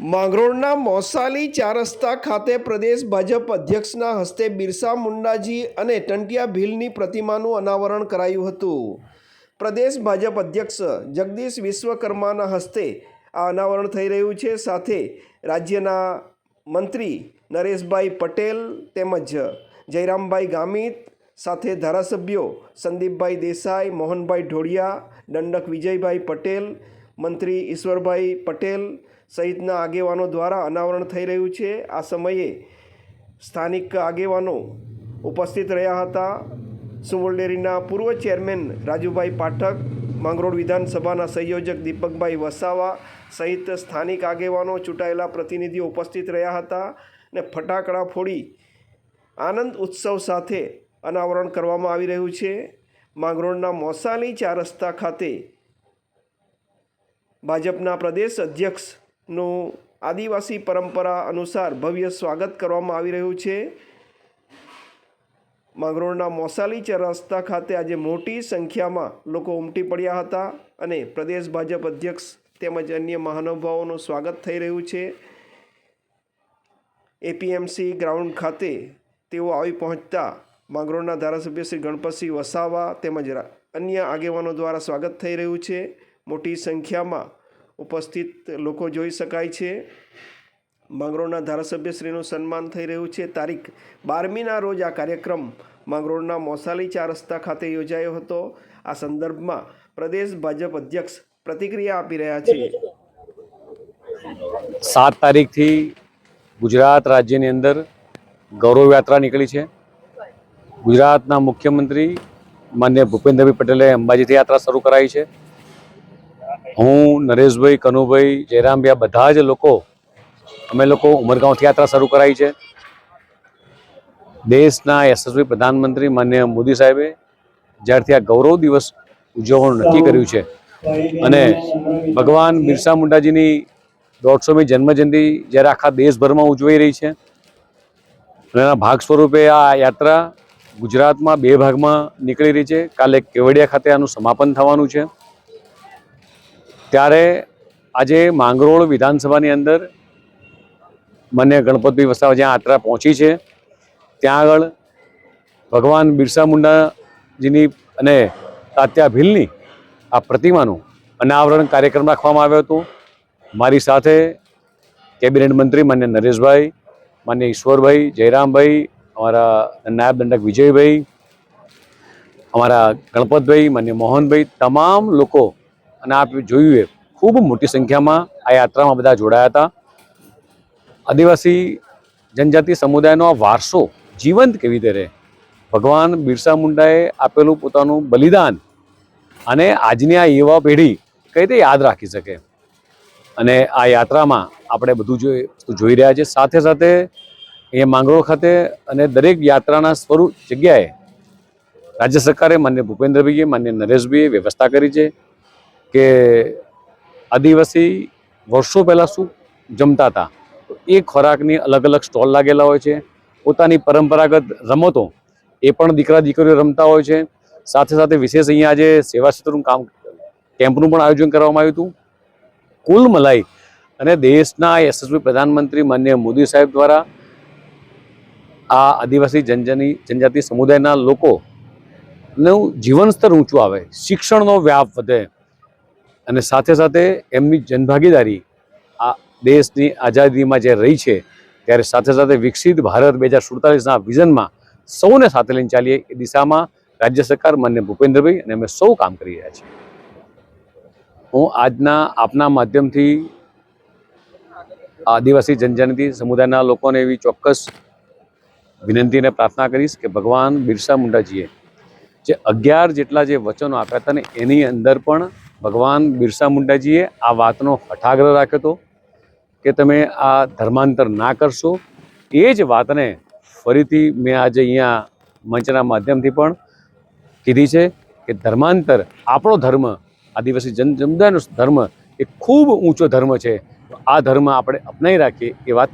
માંગરોળના મોસાલી ચાર રસ્તા ખાતે પ્રદેશ ભાજપ અધ્યક્ષના હસ્તે બિરસા મુંડાજી અને ટંટિયા ભીલની પ્રતિમાનું અનાવરણ કરાયું હતું. પ્રદેશ ભાજપ અધ્યક્ષ જગદીશ વિશ્વકર્માના હસ્તે આ અનાવરણ થઈ રહ્યું છે. સાથે રાજ્યના મંત્રી નરેશભાઈ પટેલ તેમજ જયરામભાઈ ગામિત, સાથે ધારાસભ્યો સંદીપભાઈ દેસાઈ, મોહનભાઈ ઢોળિયા, દંડક વિજયભાઈ પટેલ મંત્રી ઈશ્વરભાઈ પટેલ સહિતના આગેવાનો દ્વારા અનાવરણ થઈ રહ્યું છે. આ સમયે સ્થાનિક આગેવાનો ઉપસ્થિત રહ્યા હતા. સુમોલ ડેરીના પૂર્વ ચેરમેન રાજુભાઈ પાઠક, માંગરોળ વિધાનસભાના સંયોજક દીપકભાઈ વસાવા સહિત સ્થાનિક આગેવાનો ચૂંટાયેલા પ્રતિનિધિઓ ઉપસ્થિત રહ્યા હતા ને ફટાકડા ફોડી આનંદ ઉત્સવ સાથે અનાવરણ કરવામાં આવી રહ્યું છે. માંગરોળના મોસાલી ચાર રસ્તા ખાતે ભાજપના પ્રદેશ અધ્યક્ષનું આદિવાસી પરંપરા અનુસાર ભવ્ય સ્વાગત કરવામાં આવી રહ્યું છે. માંગરોળના મોસાલી રસ્તા ખાતે આજે મોટી સંખ્યામાં લોકો ઉમટી પડ્યા હતા અને પ્રદેશ ભાજપ અધ્યક્ષ તેમજ અન્ય મહાનુભાવોનું સ્વાગત થઈ રહ્યું છે. એપીએમસી ગ્રાઉન્ડ ખાતે તેઓ આવી પહોંચતા માંગરોળના ધારાસભ્ય શ્રી ગણપતસિંહ વસાવા તેમજ અન્ય આગેવાનો દ્વારા સ્વાગત થઈ રહ્યું છે. મોટી સંખ્યામાં ઉપસ્થિત લોકો જોઈ શકાય છે. માંગરોળના ધારાસભ્યશ્રીનું સન્માન થઈ રહ્યું છે. તારીખ બારમીના રોજ આ કાર્યક્રમ માંગરોળના મોસાલી ચાર રસ્તા ખાતે યોજાયો હતો. આ સંદર્ભમાં પ્રદેશ ભાજપ અધ્યક્ષ પ્રતિક્રિયા આપી રહ્યા છે. સાત તારીખથી ગુજરાત રાજ્યની અંદર ગૌરવ યાત્રા નીકળી છે. ગુજરાતના મુખ્યમંત્રી માન્ય ભૂપેન્દ્રભાઈ પટેલે અંબાજીથી યાત્રા શરૂ કરાવી છે. હું, નરેશભાઈ, કનુભાઈ, જયરામભાઈ, આ બધા જ લોકો, અમે લોકો ઉમરગાંવથી યાત્રા શરૂ કરાવી છે. દેશના યશસ્વી પ્રધાનમંત્રી માન્ય મોદી સાહેબે જ્યારથી આ ગૌરવ દિવસ ઉજવવાનું નક્કી કર્યું છે. અને ભગવાન બિરસા મુંડાજીની દોઢસોમી જન્મજયંતિ જ્યારે આખા દેશભરમાં ઉજવાઈ રહી છે એના ભાગ સ્વરૂપે આ યાત્રા ગુજરાતમાં બે ભાગમાં નીકળી રહી છે. કાલે કેવડિયા ખાતે આનું સમાપન થવાનું છે. ત્યારે આજે માંગરોળ વિધાનસભાની અંદર મને ગણપતભાઈ વસાવા જ્યાં યાત્રા પહોંચી છે, ત્યાં આગળ ભગવાન બિરસા મુંડાજીની અને તાત્યા ભીલની આ પ્રતિમાનું અનાવરણ કાર્યક્રમ રાખવામાં આવ્યો હતો. મારી સાથે કેબિનેટ મંત્રી માન્ય નરેશભાઈ, માન્ય ઈશ્વરભાઈ, જયરામભાઈ, અમારા નાયબ દંડક વિજયભાઈ, અમારા ગણપતભાઈ, માન્ય મોહનભાઈ, તમામ લોકો અને આપ જોયું એ, ખૂબ મોટી સંખ્યામાં આ યાત્રામાં બધા જોડાયા હતા. આદિવાસી જનજાતિ સમુદાયનો આ વારસો જીવંત કેવી રીતે રહે? ભગવાન બિરસા મુંડાએ આપેલું પોતાનું બલિદાન અને આજની આ યુવા પેઢી કઈ રીતે યાદ રાખી શકે? અને આ યાત્રામાં આપણે બધું જોઈ જોઈ રહ્યા છે. સાથે સાથે અહીંયા માંગરોળ ખાતે અને દરેક યાત્રાના સ્વરૂપ જગ્યાએ રાજ્ય સરકારે માન્ય ભૂપેન્દ્રભાઈએ, માન્ય નરેશભાઈએ વ્યવસ્થા કરી છે. કે આદિવાસી વર્ષો પહેલાં શું જમતા હતા? તો એ ખોરાકની અલગ અલગ સ્ટોલ લાગેલા હોય છે. પોતાની પરંપરાગત રમતો એ પણ દીકરા દીકરીઓ રમતા હોય છે. સાથે સાથે વિશેષ અહીંયા આજે સેવા ક્ષેત્રનું કામ કેમ્પનું પણ આયોજન કરવામાં આવ્યું હતું. કુલ મલાઈ અને દેશના યશસ્વી પ્રધાનમંત્રી માન્ય મોદી સાહેબ દ્વારા આ આદિવાસી જનજની જનજાતિ સમુદાયના લોકોનું જીવન સ્તર ઊંચું આવે, શિક્ષણનો વ્યાપ વધે અને સાથે સાથે એમની જનભાગીદારી આ દેશની આઝાદીમાં જે રહી છે, ત્યારે સાથે સાથે વિકસિત ભારત બે હજાર સુડતાલીસના વિઝનમાં સૌને સાથે લઈને ચાલીએ એ દિશામાં રાજ્ય સરકાર માન્ય ભૂપેન્દ્રભાઈ અને અમે સૌ કામ કરી રહ્યા છીએ. હું આજના આપના માધ્યમથી આદિવાસી જનજાતિ સમુદાયના લોકોને એવી ચોક્કસ વિનંતી અને પ્રાર્થના કરીશ કે ભગવાન બિરસા મુંડાજીએ જે અગિયાર જેટલા જે વચનો આપ્યા હતા ને એની અંદર પણ ભગવાન બિરસા મુંડાજીએ આ વાતનો હઠાગ્રહ રાખ્યો હતો કે તમે આ ધર્માંતર ના કરશો. એ જ વાતને ફરીથી મેં આજે અહીંયા મંચના માધ્યમથી પણ કીધી છે કે ધર્માંતર, આપણો ધર્મ, આદિવાસી જન સમુદાયનો ધર્મ એ ખૂબ ઊંચો ધર્મ છે. આ ધર્મ આપણે અપનાવી રાખીએ એ વાત